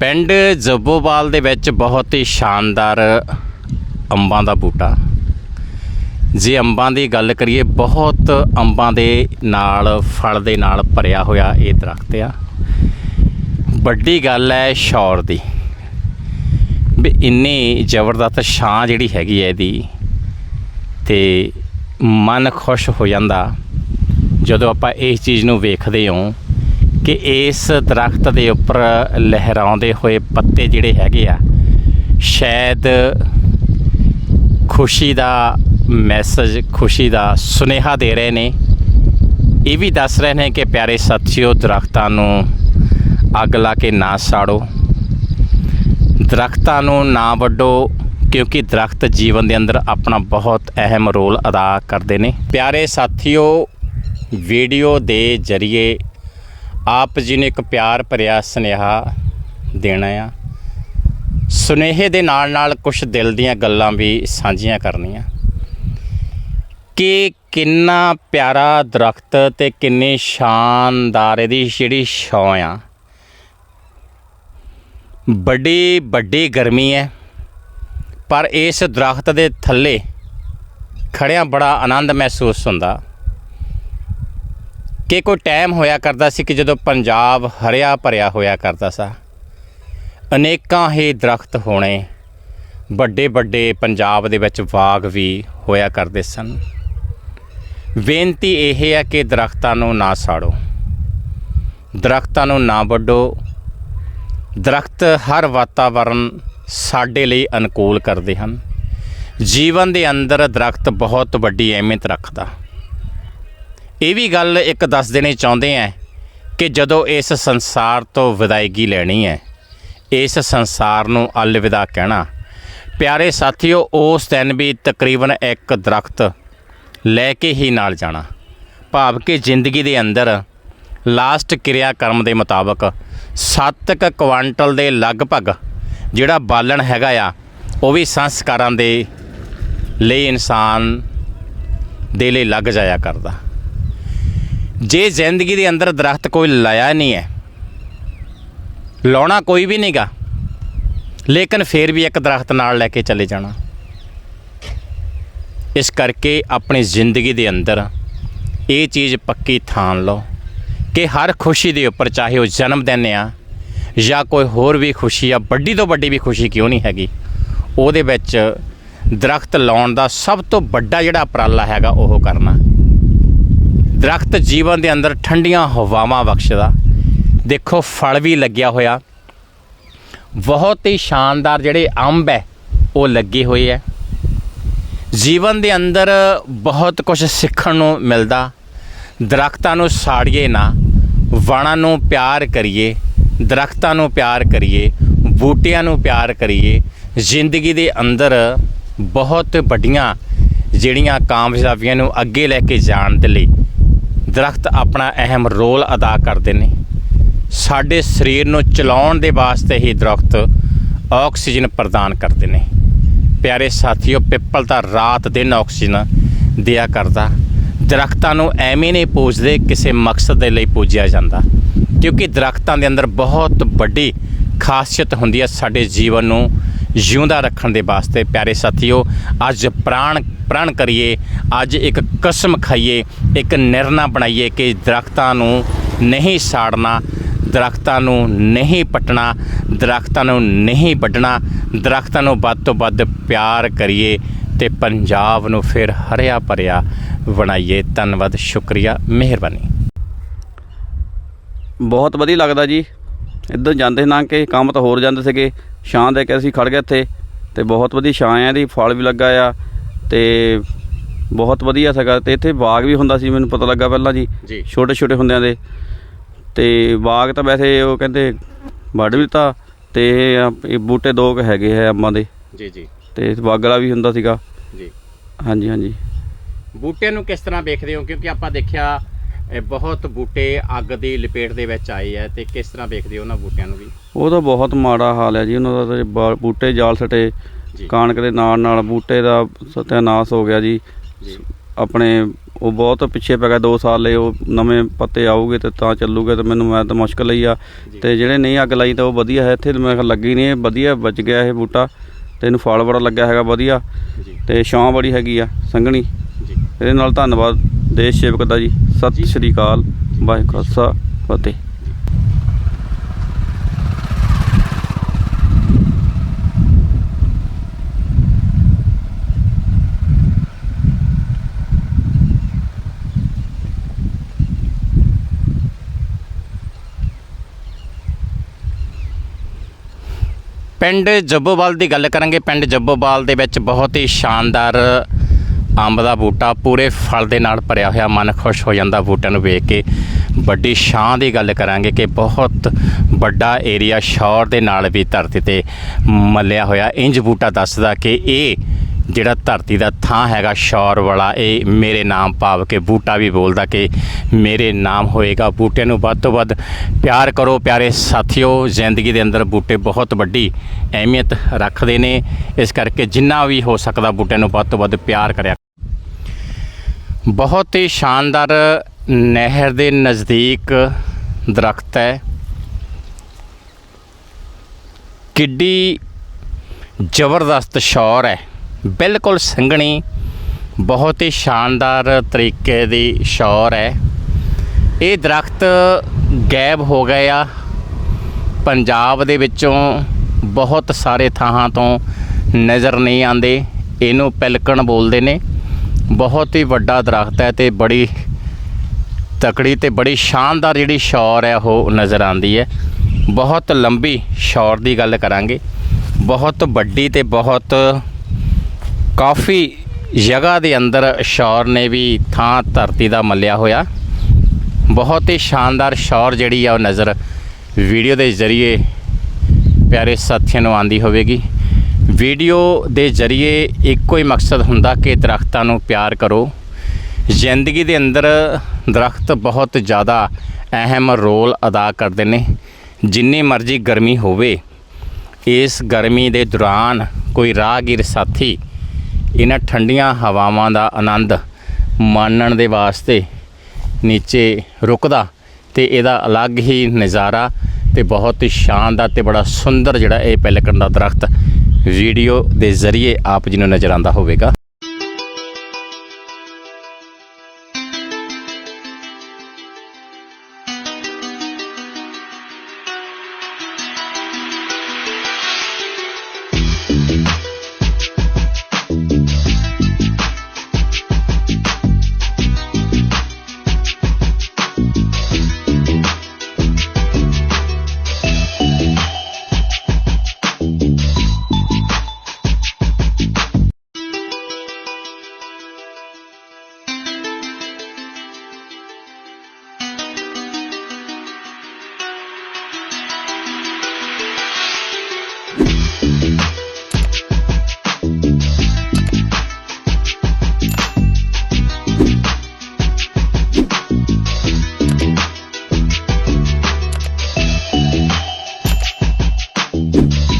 ਪਿੰਡ ਜੱਬੋਵਾਲ ਦੇ ਵਿੱਚ ਬਹੁਤ ਹੀ ਸ਼ਾਨਦਾਰ ਅੰਬਾਂ ਦਾ ਬੂਟਾ। ਜੇ ਅੰਬਾਂ ਦੀ ਗੱਲ ਕਰੀਏ, ਬਹੁਤ ਅੰਬਾਂ ਦੇ ਨਾਲ, ਫਲ ਦੇ ਨਾਲ ਭਰਿਆ ਹੋਇਆ ਇਹ ਦਰਖਤ ਆ। ਵੱਡੀ ਗੱਲ ਹੈ ਸ਼ੌਰ ਦੀ। ਵੀ ਇੰਨੀ ਜ਼ਬਰਦਸਤ ਛਾਂ ਜਿਹੜੀ ਹੈਗੀ ਹੈ ਇਹਦੀ, ਤੇ ਮਨ ਖੁਸ਼ ਹੋ ਜਾਂਦਾ ਜਦੋਂ ਆਪਾਂ ਇਸ ਚੀਜ਼ ਨੂੰ ਵੇਖਦੇ ਹਾਂ। ਕਿ ਇਸ ਦਰਖਤ ਦੇ ਉੱਪਰ ਲਹਿਰਾਉਂਦੇ ਹੋਏ ਪੱਤੇ ਜਿਹੜੇ ਹੈਗੇ ਆ, ਸ਼ਾਇਦ ਖੁਸ਼ੀ ਦਾ ਮੈਸੇਜ ਖੁਸ਼ੀ ਦਾ ਸੁਨੇਹਾ ਦੇ ਰਹੇ ਨੇ। ਇਹ ਵੀ ਦੱਸ ਰਹੇ ਨੇ ਕਿ ਪਿਆਰੇ ਸਾਥੀਓ, ਦਰਖਤਾਂ ਨੂੰ ਅੱਗ ਲਾ ਕੇ ਨਾ ਸਾੜੋ। ਦਰਖਤਾਂ ਨੂੰ ਨਾ ਵੱਢੋ, ਕਿਉਂਕਿ ਦਰਖਤ ਜੀਵਨ ਦੇ ਅੰਦਰ ਆਪਣਾ ਬਹੁਤ ਅਹਿਮ ਰੋਲ ਅਦਾ ਕਰਦੇ ਨੇ। ਪਿਆਰੇ ਸਾਥੀਓ, ਵੀਡੀਓ ਦੇ ਜ਼ਰੀਏ ਆਪ ਜੀ ਨੇ ਇੱਕ ਪਿਆਰ ਭਰਿਆ ਸੁਨੇਹਾ ਦੇਣਾ ਆ। ਸੁਨੇਹੇ ਦੇ ਨਾਲ ਨਾਲ ਕੁਝ ਦਿਲ ਦੀਆਂ ਗੱਲਾਂ ਵੀ ਸਾਂਝੀਆਂ ਕਰਨੀਆਂ। ਕਿ ਕਿੰਨਾ ਪਿਆਰਾ ਦਰਖਤ ਤੇ ਕਿੰਨੀ ਸ਼ਾਨਦਾਰ ਇਹਦੀ ਜਿਹੜੀ ਛਾਂ ਆ। ਵੱਡੀ ਵੱਡੀ ਗਰਮੀ ਹੈ, ਪਰ ਇਸ ਦਰਖਤ ਦੇ ਥੱਲੇ ਖੜਿਆਂ ਬੜਾ ਆਨੰਦ ਮਹਿਸੂਸ ਹੁੰਦਾ। ਕਿ ਕੋਈ ਟਾਈਮ ਹੋਇਆ ਕਰਦਾ ਸੀ ਕਿ ਜਦੋਂ ਪੰਜਾਬ ਹਰਿਆ ਭਰਿਆ ਹੋਇਆ ਕਰਦਾ ਸੀ? ਅਨੇਕਾਂ ਹੀ ਦਰਖਤ ਹੋਣੇ ਵੱਡੇ ਵੱਡੇ ਪੰਜਾਬ ਦੇ ਵਿੱਚ ਬਾਗ ਵੀ ਹੋਇਆ ਕਰਦੇ ਸਨ। ਬੇਨਤੀ ਇਹ ਹੈ ਕਿ ਦਰਖਤਾਂ ਨੂੰ ਨਾ ਸਾੜੋ। ਦਰਖਤਾਂ ਨੂੰ ਨਾ ਵੱਢੋ। ਦਰਖਤ ਹਰ ਵਾਤਾਵਰਣ ਸਾਡੇ ਲਈ ਅਨੁਕੂਲ ਕਰਦੇ ਹਨ। ਜੀਵਨ ਦੇ ਅੰਦਰ ਦਰਖਤ ਬਹੁਤ ਵੱਡੀ ਅਹਿਮੀਅਤ ਰੱਖਦਾ। ਇਹ ਵੀ ਗੱਲ ਇੱਕ ਦੱਸ ਦੇਣੀ ਚਾਹੁੰਦੇ ਆ ਕਿ ਜਦੋਂ ਇਸ ਸੰਸਾਰ ਤੋਂ ਵਿਦਾਇਗੀ ਲੈਣੀ ਹੈ ਇਸ ਸੰਸਾਰ ਨੂੰ ਅਲਵਿਦਾ ਕਹਿਣਾ। ਪਿਆਰੇ ਸਾਥੀਓ, ਉਸ ਦਿਨ ਵੀ ਤਕਰੀਬਨ ਇੱਕ ਦਰਖਤ ਲੈ ਕੇ ਹੀ ਨਾਲ ਜਾਣਾ। ਭਾਵ ਕਿ ਜ਼ਿੰਦਗੀ ਦੇ ਅੰਦਰ ਲਾਸਟ ਕਿਰਿਆ ਕਰਮ ਦੇ ਮੁਤਾਬਕ 7 ਕੁਆਂਟਲ ਦੇ ਲਗਭਗ ਜਿਹੜਾ ਬਾਲਣ ਹੈਗਾ ਆ, ਉਹ ਵੀ ਸੰਸਕਾਰਾਂ ਦੇ ਲਈ ਇਨਸਾਨ ਦੇ ਲਈ ਲੱਗ ਜਾਇਆ ਕਰਦਾ। ਜੇ ਜ਼ਿੰਦਗੀ ਦੇ ਅੰਦਰ ਦਰਖਤ ਕੋਈ ਲਾਇਆ ਨਹੀਂ ਹੈ, ਲਾਉਣਾ ਕੋਈ ਵੀ ਨਹੀਂਗਾ, ਲੇਕਿਨ ਫੇਰ ਵੀ ਇੱਕ ਦਰਖਤ ਨਾਲ ਲੈ ਕੇ ਚਲੇ ਜਾਣਾ। ਇਸ ਕਰਕੇ ਆਪਣੀ ਜ਼ਿੰਦਗੀ ਦੇ ਅੰਦਰ ਇਹ ਚੀਜ਼ ਪੱਕੀ ਥਾਨ ਲਓ ਕਿ ਹਰ ਖੁਸ਼ੀ ਦੇ ਉੱਪਰ ਚਾਹੇ ਉਹ ਜਨਮ ਦਿਨ ਆ ਜਾਂ ਕੋਈ ਹੋਰ ਵੀ ਖੁਸ਼ੀ ਆ, ਵੱਡੀ ਤੋਂ ਵੱਡੀ ਵੀ ਖੁਸ਼ੀ ਕਿਉਂ ਨਹੀਂ ਹੈਗੀ? ਉਹਦੇ ਵਿੱਚ ਦਰਖਤ ਲਾਉਣ ਦਾ ਸਭ ਤੋਂ ਵੱਡਾ ਜਿਹੜਾ ਉਪਰਾਲਾ ਹੈਗਾ ਉਹ ਕਰਨਾ। ਦਰਖਤ ਜੀਵਨ ਦੇ ਅੰਦਰ ਠੰਡੀਆਂ ਹਵਾਵਾਂ ਬਖਸ਼ਦਾ। ਦੇਖੋ, ਫਲ ਵੀ ਲੱਗਿਆ ਹੋਇਆ। ਬਹੁਤ ਹੀ ਸ਼ਾਨਦਾਰ ਜਿਹੜੇ ਅੰਬ ਹੈ, ਉਹ ਲੱਗੇ ਹੋਏ ਹੈ। ਜੀਵਨ ਦੇ ਅੰਦਰ ਬਹੁਤ ਕੁਝ ਸਿੱਖਣ ਨੂੰ ਮਿਲਦਾ। ਦਰਖਤਾਂ ਨੂੰ ਸਾੜੀਏ ਨਾ, ਵਣਾਂ ਨੂੰ ਪਿਆਰ ਕਰੀਏ, ਦਰਖਤਾਂ ਨੂੰ ਪਿਆਰ ਕਰੀਏ, ਬੂਟਿਆਂ ਨੂੰ ਪਿਆਰ ਕਰੀਏ, ਜ਼ਿੰਦਗੀ ਦੇ ਅੰਦਰ ਬਹੁਤ ਵੱਡੀਆਂ ਜਿਹੜੀਆਂ ਕਾਮਯਾਬੀਆਂ ਨੂੰ ਅੱਗੇ ਲੈ ਕੇ ਜਾਣ ਦੇ ਲਈ ਦਰਖਤ ਆਪਣਾ ਅਹਿਮ ਰੋਲ ਅਦਾ ਕਰਦੇ ਨੇ। ਸਾਡੇ ਸਰੀਰ ਨੂੰ ਚਲਾਉਣ ਦੇ ਵਾਸਤੇ ਹੀ ਦਰਖਤ ਆਕਸੀਜਨ ਪ੍ਰਦਾਨ ਕਰਦੇ ਨੇ। ਪਿਆਰੇ ਸਾਥੀਓ, ਪਿੱਪਲ ਤਾਂ ਰਾਤ ਦਿਨ ਆਕਸੀਜਨ ਦਿਆ ਕਰਦਾ। ਦਰਖਤਾਂ ਨੂੰ ਐਵੇਂ ਨਹੀਂ ਪੂਜਦੇ ਕਿਸੇ ਮਕਸਦ ਦੇ ਲਈ ਪੂਜਿਆ ਜਾਂਦਾ। ਕਿਉਂਕਿ ਦਰਖਤਾਂ ਦੇ ਅੰਦਰ ਬਹੁਤ ਵੱਡੀ ਖਾਸੀਅਤ ਹੁੰਦੀ ਹੈ ਸਾਡੇ ਜੀਵਨ ਨੂੰ ਜਿਉਂਦਾ ਰੱਖਣ ਦੇ ਵਾਸਤੇ, ਪਿਆਰੇ ਸਾਥੀਓ, ਅੱਜ ਪ੍ਰਾਣ, ਪ੍ਰਣ ਕਰੀਏ, ਅੱਜ ਇੱਕ ਕਸਮ ਖਾਈਏ, ਇੱਕ ਨਿਰਣਾ ਬਣਾਈਏ ਕਿ ਦਰਖਤਾਂ ਨੂੰ ਨਹੀਂ ਸਾੜਨਾ, ਦਰਖਤਾਂ ਨੂੰ ਨਹੀਂ ਪੱਟਣਾ, ਦਰਖਤਾਂ ਨੂੰ ਨਹੀਂ ਵੱਢਣਾ, ਦਰਖਤਾਂ ਨੂੰ ਵੱਧ ਤੋਂ ਵੱਧ ਪਿਆਰ ਕਰੀਏ ਤੇ ਪੰਜਾਬ ਨੂੰ ਫਿਰ ਹਰਿਆ ਭਰਿਆ ਬਣਾਈਏ। ਧੰਨਵਾਦ, ਸ਼ੁਕਰੀਆ, ਮਿਹਰਬਾਨੀ। ਬਹੁਤ ਵਧੀਆ ਲੱਗਦਾ ਜੀ। ਇੱਧਰ ਜਾਂਦੇ ਨਾ ਕਿ ਕੰਮ ਤਾਂ ਹੋਰ ਜਾਂਦੇ ਸੀਗੇ। ਛਾਂ ਦੇ ਕੇ ਅਸੀਂ ਖੜ ਗਏ ਇੱਥੇ ਤੇ ਬਹੁਤ ਵਧੀਆ ਛਾਂ ਆ ਇਹਦੀ ਫਲ ਵੀ ਲੱਗਾ ਆ ਤੇ ਬਹੁਤ ਵਧੀਆ ਸੀਗਾ ਤੇ ਇੱਥੇ ਬਾਗ ਵੀ ਹੁੰਦਾ ਸੀ ਮੈਨੂੰ ਪਤਾ ਲੱਗਾ ਪਹਿਲਾਂ ਜੀ ਛੋਟੇ ਛੋਟੇ ਹੁੰਦਿਆਂ ਦੇ। ਤੇ ਬਾਗ ਤਾਂ ਵੈਸੇ ਉਹ ਕਹਿੰਦੇ ਵੱਢ ਵੀ ਤਾਂ ਤੇ ਇਹ ਬੂਟੇ ਦੋ ਕੁ ਹੈਗੇ ਆ ਅੰਬਾਂ ਦੇ। ਜੀ ਜੀ। ਤੇ ਬਾਗਲਾ ਵੀ ਹੁੰਦਾ ਸੀਗਾ। ਜੀ। ਹਾਂਜੀ ਹਾਂਜੀ। ਬੂਟਿਆਂ ਨੂੰ ਕਿਸ ਤਰ੍ਹਾਂ ਵੇਖਦੇ ਹੋ? ਕਿਉਂਕਿ ਆਪਾਂ ਦੇਖਿਆ ਬਹੁਤ ਬੂਟੇ ਅੱਗ ਦੀ ਲਪੇਟ ਦੇ ਵਿੱਚ ਆਏ ਆ ਤੇ ਕਿਸ ਤਰ੍ਹਾਂ ਵੇਖਦੇ ਹੋ ਉਹਨਾਂ ਬੂਟਿਆਂ ਨੂੰ ਵੀ? ਉਹ ਤਾਂ ਬਹੁਤ ਮਾੜਾ ਹਾਲ ਹੈ ਜੀ ਉਹਨਾਂ ਦਾ ਤਾਂ ਬਾ- ਬੂਟੇ ਜਾਲ ਸਟੇ ਜੀ। ਕਣਕ ਦੇ ਨਾਲ ਨਾਲ ਬੂਟੇ ਦਾ ਸਤਿਆਨਾਸ਼ ਹੋ ਗਿਆ ਜੀ। ਜੀ। ਆਪਣੇ ਉਹ ਬਹੁਤ ਪਿੱਛੇ ਪੈ ਗਿਆ 2 ਸਾਲ ਲਈ ਉਹ ਨਵੇਂ ਪੱਤੇ ਆਉਗੇ ਤੇ ਤਾਂ ਚੱਲੂਗੇ ਤੇ ਮੈਨੂੰ ਮੈਂ ਤਾਂ ਮੁਸ਼ਕਲ ਹੀ ਆ। ਤੇ ਜਿਹੜੇ ਨਹੀਂ ਅੱਗ ਲਾਈ ਤਾਂ ਉਹ ਵਧੀਆ ਹੈ ਇੱਥੇ ਮੈਂ ਲੱਗੀ ਨਹੀਂ ਇਹ ਵਧੀਆ ਬਚ ਗਿਆ ਇਹ ਬੂਟਾ। ਤੇ ਇਹਨੂੰ ਫਲ ਬੜਾ ਲੱਗਿਆ ਹੈਗਾ ਵਧੀਆ। ਜੀ। ਤੇ ਛਾਂ ਬੜੀ ਹੈਗੀ ਆ ਸੰਘਣੀ। ਜੀ। ਇਹਦੇ ਨਾਲ ਧੰਨਵਾਦ ਦੇਸ਼ ਸੇਵਕ ਦਾ ਜੀ। ਸਤਿ ਸ਼੍ਰੀ ਅਕਾਲ ਵਾਹਿਗੁਰੂ ਖਾਲਸਾ ਫਤਿਹ। ਪਿੰਡ ਜੱਬੋਵਾਲ ਦੀ ਗੱਲ ਕਰਾਂਗੇ। ਪਿੰਡ ਜੱਬੋਵਾਲ ਦੇ ਵਿੱਚ ਬਹੁਤ ਹੀ ਸ਼ਾਨਦਾਰ ਅੰਬ ਦਾ ਬੂਟਾ ਪੂਰੇ ਫਲ ਦੇ ਨਾਲ ਭਰਿਆ ਹੋਇਆ, ਮਨ ਖੁਸ਼ ਹੋ ਜਾਂਦਾ ਬੂਟਿਆਂ ਨੂੰ ਵੇਖ ਕੇ। ਵੱਡੀ ਛਾਂ ਦੀ ਗੱਲ ਕਰਾਂਗੇ ਕਿ ਬਹੁਤ ਵੱਡਾ ਏਰੀਆ ਸ਼ੌਰ ਦੇ ਨਾਲ ਵੀ ਧਰਤੀ ਤੇ ਮੱਲਿਆ ਹੋਇਆ। ਇੰਜ ਬੂਟਾ ਦੱਸਦਾ ਕਿ ਇਹ ਜਿਹੜਾ ਧਰਤੀ ਦਾ ਥਾਂ ਹੈਗਾ ਸ਼ੌਰ ਵਾਲਾ, ਇਹ ਮੇਰੇ ਨਾਮ ਭਾਵ ਕੇ ਬੂਟਾ ਵੀ ਬੋਲਦਾ ਕਿ ਮੇਰੇ ਨਾਮ ਹੋਏਗਾ। ਬੂਟੇ ਨੂੰ ਵੱਧ ਤੋਂ ਵੱਧ ਪਿਆਰ ਕਰੋ, ਪਿਆਰੇ ਸਾਥੀਓ। ਜ਼ਿੰਦਗੀ ਦੇ ਅੰਦਰ ਬੂਟੇ ਬਹੁਤ ਵੱਡੀ ਅਹਿਮੀਅਤ ਰੱਖਦੇ ਨੇ। ਇਸ ਕਰਕੇ ਜਿੰਨਾ ਵੀ ਹੋ ਸਕਦਾ ਬੂਟੇ ਨੂੰ ਵੱਧ ਤੋਂ ਵੱਧ ਪਿਆਰ ਕਰਿਆ ਬਹੁਤ ਹੀ ਸ਼ਾਨਦਾਰ ਨਹਿਰ ਦੇ ਨਜ਼ਦੀਕ ਦਰਖਤ ਹੈ। ਕਿੱਡੀ ਜ਼ਬਰਦਸਤ ਸ਼ੌਰ ਹੈ। ਬਿਲਕੁਲ ਸੰਘਣੀ, ਬਹੁਤ ਹੀ ਸ਼ਾਨਦਾਰ ਤਰੀਕੇ ਦੀ ਸ਼ੌਰ ਹੈ। ਇਹ ਦਰਖਤ ਗਾਇਬ ਹੋ ਗਏ ਆ। ਪੰਜਾਬ ਦੇ ਵਿੱਚੋਂ ਬਹੁਤ ਸਾਰੇ ਥਾਂ ਤੋਂ ਨਜ਼ਰ ਨਹੀਂ ਆਉਂਦੇ। ਇਹਨੂੰ ਪਿਲਕਣ ਬੋਲਦੇ ਨੇ। ਬਹੁਤ ਹੀ ਵੱਡਾ ਦਰਖਤ ਹੈ ਤੇ ਬੜੀ ਤਕੜੀ ਤੇ ਬੜੀ ਸ਼ਾਨਦਾਰ ਜਿਹੜੀ ਸ਼ੌਰ ਹੈ, ਉਹ ਨਜ਼ਰ ਆਉਂਦੀ ਹੈ। ਬਹੁਤ ਲੰਬੀ ਸ਼ੌਰ ਦੀ ਗੱਲ ਕਰਾਂਗੇ। ਬਹੁਤ ਵੱਡੀ ਤੇ ਬਹੁਤ ਕਾਫੀ ਜਗ੍ਹਾ ਦੇ ਅੰਦਰ ਸ਼ੌਰ ਨੇ ਵੀ ਥਾਂ ਧਰਤੀ ਦਾ ਮੱਲਿਆ ਹੋਇਆ। ਬਹੁਤ ਹੀ ਸ਼ਾਨਦਾਰ ਸ਼ੌਰ ਜਿਹੜੀ ਆ, ਉਹ ਨਜ਼ਰ ਵੀਡੀਓ ਦੇ ਜ਼ਰੀਏ ਪਿਆਰੇ ਸਾਥੀਆਂ ਨੂੰ ਆਂਦੀ ਹੋਵੇਗੀ। ਵੀਡੀਓ ਦੇ ਜ਼ਰੀਏ ਇੱਕੋ ਹੀ ਮਕਸਦ ਹੁੰਦਾ ਕਿ ਦਰਖਤਾਂ ਨੂੰ ਪਿਆਰ ਕਰੋ। ਜ਼ਿੰਦਗੀ ਦੇ ਅੰਦਰ ਦਰਖਤ ਬਹੁਤ ਜ਼ਿਆਦਾ ਅਹਿਮ ਰੋਲ ਅਦਾ ਕਰਦੇ ਨੇ। ਜਿੰਨੀ ਮਰਜ਼ੀ ਗਰਮੀ ਹੋਵੇ, ਇਸ ਗਰਮੀ ਦੇ ਦੌਰਾਨ ਕੋਈ ਰਾਹਗੀਰ ਸਾਥੀ ਇਹਨਾਂ ਠੰਡੀਆਂ ਹਵਾਵਾਂ ਦਾ ਆਨੰਦ ਮਾਣਨ ਦੇ ਵਾਸਤੇ ਨੀਚੇ ਰੁਕਦਾ ਤੇ ਇਹਦਾ ਅਲੱਗ ਹੀ ਨਜ਼ਾਰਾ ਤੇ ਬਹੁਤ ਹੀ ਸ਼ਾਨਦਾਰ ਤੇ ਬੜਾ ਸੁੰਦਰ ਜਿਹੜਾ ਇਹ ਪੈਲਕਨ ਦਾ ਦਰਖਤ ਵੀਡੀਓ ਦੇ ਜ਼ਰੀਏ ਆਪ ਜੀ ਨੂੰ ਨਜ਼ਰ ਆਉਂਦਾ ਹੋਵੇਗਾ।